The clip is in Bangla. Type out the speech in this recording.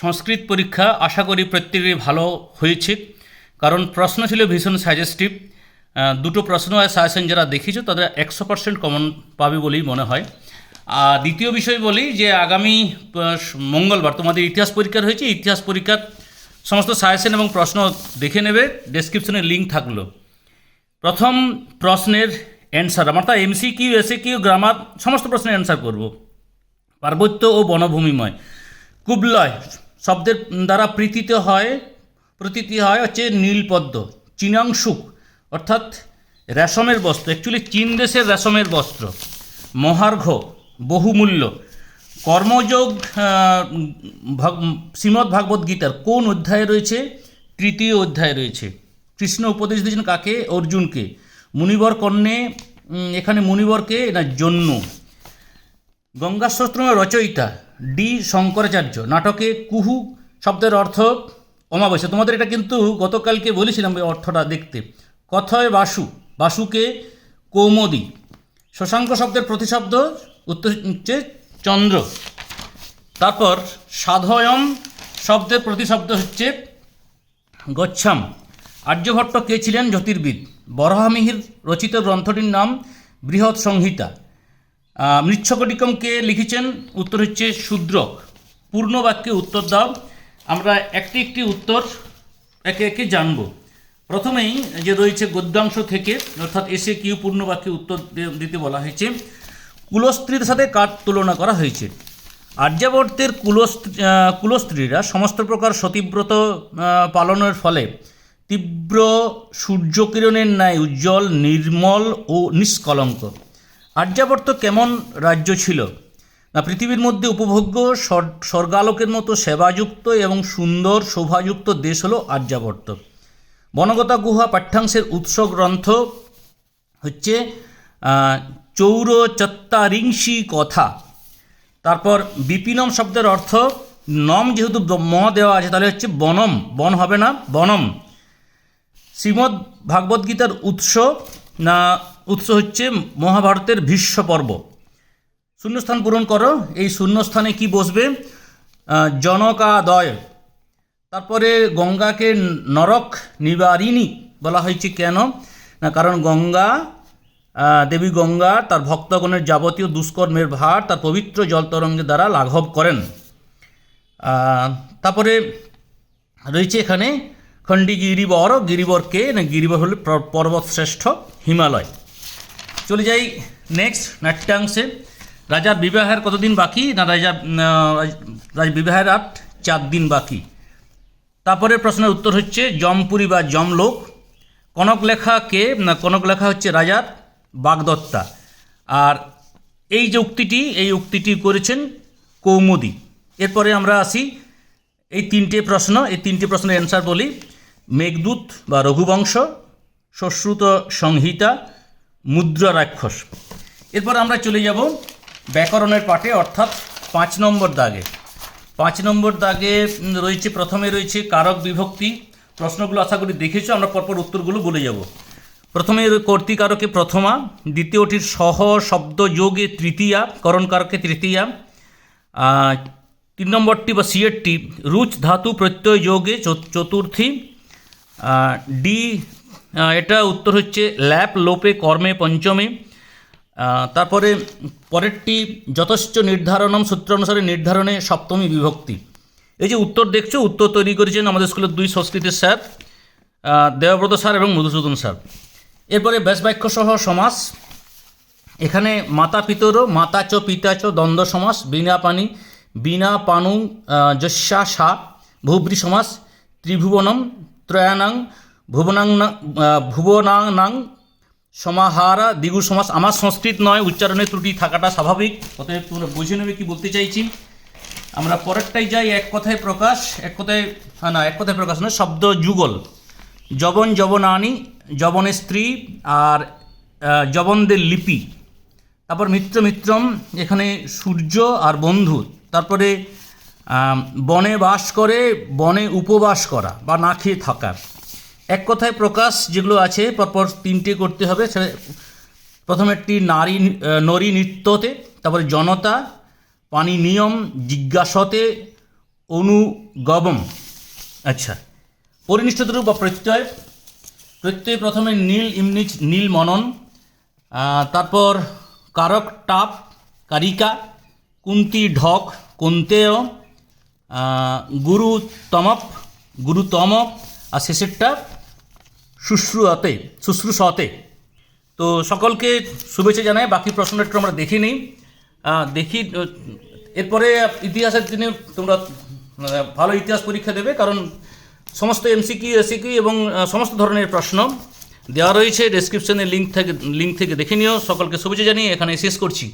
সংস্কৃত পরীক্ষা আশা করি প্রত্যেকেরই ভালো হয়েছে। কারণ প্রশ্ন ছিল ভীষণ সাজেস্টিভ দুটো প্রশ্ন আর সাজেশন যারা দেখিয়েছো, তাদের একশো পার্সেন্ট কমন পাবে বলেই মনে হয়। আর দ্বিতীয় বিষয় বলি যে আগামী মঙ্গলবার, তোমাদের ইতিহাস পরীক্ষার হয়েছে, ইতিহাস পরীক্ষার সমস্ত সাজেশন এবং প্রশ্ন দেখে নেবে ডেসক্রিপশনে লিঙ্ক থাকল। প্রথম প্রশ্নের অ্যান্সার আমার তা M C Q S A Q grammar সমস্ত প্রশ্নের অ্যান্সার করব। পার্বত্য ও বনভূমিময়। কুবলয় শব্দের দ্বারা প্রীতিত হয়, প্রতীতি হয় হচ্ছে নীলপদ্ম চীনাংশুক অর্থাৎ রেশমের বস্ত্র অ্যাকচুয়ালি চীন দেশের রেশমের বস্ত্র, মহার্ঘ, বহুমূল্য। কর্মযোগ শ্রীমদ্ ভাগবত গীতার কোন অধ্যায়ে রয়েছে? তৃতীয় অধ্যায়ে রয়েছে। কৃষ্ণ উপদেশ দিয়েছেন কাকে? অর্জুনকে। মুনিবর কর্ণে এখানে মুনিবরকে না জন্য গঙ্গাস্তোত্রমের রচয়িতা। ডি শঙ্করাচার্য, নাটকে কুহু শব্দের অর্থ অমাবস্যা। তোমাদের এটা কিন্তু গতকালকে বলেছিলাম এই অর্থটা দেখতে। কথয় বাসু, বাসুকে কৌমদি শশাঙ্ক শব্দের প্রতিশব্দ, উত্তর হচ্ছে চন্দ্র। তারপর সাধয়ম শব্দের প্রতিশব্দ হচ্ছে গচ্ছাম। আর্যভট্ট কে ছিলেন জ্যোতির্বিদ? বরাহমিহির রচিত গ্রন্থটির নাম বৃহৎ সংহিতা। আহ, মৃচ্ছকটিকম কে লিখেছেন? উত্তর হচ্ছে শূদ্রক পূর্ণ বাক্যে উত্তর দাও। আমরা একটি একটি উত্তর একে একে জানব। প্রথমেই যে রয়েছে গদ্যাংশ থেকে অর্থাৎ এসে কিউ পূর্ণ বাক্যে উত্তর দিতে বলা হয়েছে কুলস্ত্রীর সাথে কার তুলনা করা হয়েছে? আর্যাবর্তের কুলস্ত্রী কুলস্ত্রীরা সমস্ত প্রকার সতীব্রত পালনের ফলে তীব্র সূর্যকিরণের ন্যায় উজ্জ্বল নির্মল ও নিষ্কলঙ্ক। আর্যাবর্ত কেমন রাজ্য ছিল? না, পৃথিবীর মধ্যে উপভোগ্য স্বর- স্বর্গালোকের মতো সেবাযুক্ত এবং সুন্দর শোভাযুক্ত দেশ হলো আর্যাবর্ত বনগতা গুহা পাঠ্যাংশের উৎস গ্রন্থ হচ্ছে চৌর চত্তারিংশি কথা। তারপর বিপিনম শব্দের অর্থ, নম যেহেতু ম দেওয়া আছে, তাহলে হচ্ছে বনম। বন হবে না, বনম। শ্রীমদ্ ভাগবত গীতার উৎস, না উৎস হচ্ছে মহাভারতের ভীষ্ম পর্ব। শূন্যস্থান পূরণ করো। এই শূন্যস্থানে কি বসবে? জনকাদয়। তারপরে গঙ্গাকে নরক নিবারিণী বলা হয়েছে কেন? না, কারণ গঙ্গা দেবী গঙ্গা তার ভক্তগণের যাবতীয় দুষ্কর্মের ভার তার পবিত্র জলতরঙ্গের দ্বারা লাঘব করেন। তারপরে রয়েছে এখানে খণ্ডি গিরিবর গিরিবরকে, না, গিরিবর হল প্র- পর্বতশ্রেষ্ঠ হিমালয়। চলে যাই নেক্সট নাট্যাংশে। রাজার বিবাহের কতদিন বাকি? না, রাজা রাজ বিবাহের আর চার দিন বাকি। তারপরে প্রশ্নের উত্তর হচ্ছে জমপুরি বা জমলোক কনক লেখা কে? না, কনক লেখা হচ্ছে রাজার বাগদত্তা। আর এই যে উক্তিটি, এই উক্তিটি করেছেন কৌমুদি। এরপরে আমরা আসি এই তিনটে প্রশ্ন। এই তিনটে প্রশ্নের অ্যান্সার বলি। মেঘদূত বা রঘুবংশ শ্মশ্রুত সংহিতা মুদ্রা রাক্ষস। এরপর আমরা চলে যাব ব্যাকরণের পাঠে, অর্থাৎ পাঁচ নম্বর দাগে। পাঁচ নম্বর দাগে রয়েছে, প্রথমে রয়েছে কারক বিভক্তি। প্রশ্নগুলো আশা করি দেখেছ, আমরা পরপর উত্তরগুলো বলে যাব। প্রথমে কর্তিকারকে প্রথমা, দ্বিতীয়টির সহ শব্দ যোগে তৃতীয়া করণকারকে তৃতীয়া। তিন নম্বরটি বা সিএরটি রুচ ধাতু প্রত্যয় যোগে চত- চতুর্থী। ডি এটা উত্তর হচ্ছে ল্যাপ, লোপে, কর্মে, পঞ্চমে। তারপরে পরেরটি, যথেষ্ট নির্ধারণম সূত্র অনুসারে নির্ধারণে সপ্তমী বিভক্তি। এই যে উত্তর দেখছ, উত্তর তৈরি করেছেন আমাদের স্কুলের দুই সংস্কৃতের স্যার দেবব্রত স্যার এবং মধুসূদন স্যার। এরপরে ব্যাস বাক্য সহ সমাস। এখানে মাতা পিতর, মাতা চ, পিতা চ, দ্বন্দ্ব সমাস, বিনা পানি, বিনা পানু যস্যা সা ভুব্রী সমাস, ত্রিভুবনম, ত্রয়ানাং ভুবনাং ভুবনাং সমাহারা দ্বিগু সমাস, আমার সংস্কৃত নয় উচ্চারণে ত্রুটি থাকাটা স্বাভাবিক। অতএব তোমরা বুঝে নেবে কি বলতে চাইছি। আমরা পরেরটাই যাই, এক কথায় প্রকাশ, এক কথায় হ্যাঁ না, এক কথায় প্রকাশ নয় শব্দ যুগল। জবন জবনানি জবনের স্ত্রী আর জবনদের লিপি। তারপর মিত্র মিত্রম, এখানে সূর্য আর বন্ধু। তারপরে বনে বাস করে, বনে উপবাস করা বা না খেয়ে থাকা এক কথায় প্রকাশ যেগুলো আছে পরপর তিনটে করতে হবে। প্রথম একটি নারী নরী নৃত্যতে তারপরে জনতা পানি নিয়ম জিজ্ঞাসতে অনুগবম আচ্ছা। পরিনিষ্ঠিত রূপ বা প্রত্যয়। প্রত্যয় প্রথমে নীল ইমনিচ নীল মনন তারপর কারক টাপ কারিকা কুন্তি ঢক কুন্তেয় আহ, গুরু তমপ গুরুতম আর শেষেরটা শুশ্রুয়তে শুশ্রূষতে। তো সকলকে শুভেচ্ছা জানাই, বাকি প্রশ্নটা একটু আমরা দেখি নিই। দেখি এরপরে ইতিহাসের দিনে তোমরা ভালো ইতিহাস পরীক্ষা দেবে, কারণ সমস্ত এমসিকিউ এসিকিউ এবং সমস্ত ধরনের প্রশ্ন দেওয়া রয়েছে। ডেসক্রিপশনে লিঙ্ক থেকে লিঙ্ক থেকে দেখে নিও। সকলকে শুভেচ্ছা জানিয়ে এখানে শেষ করছি।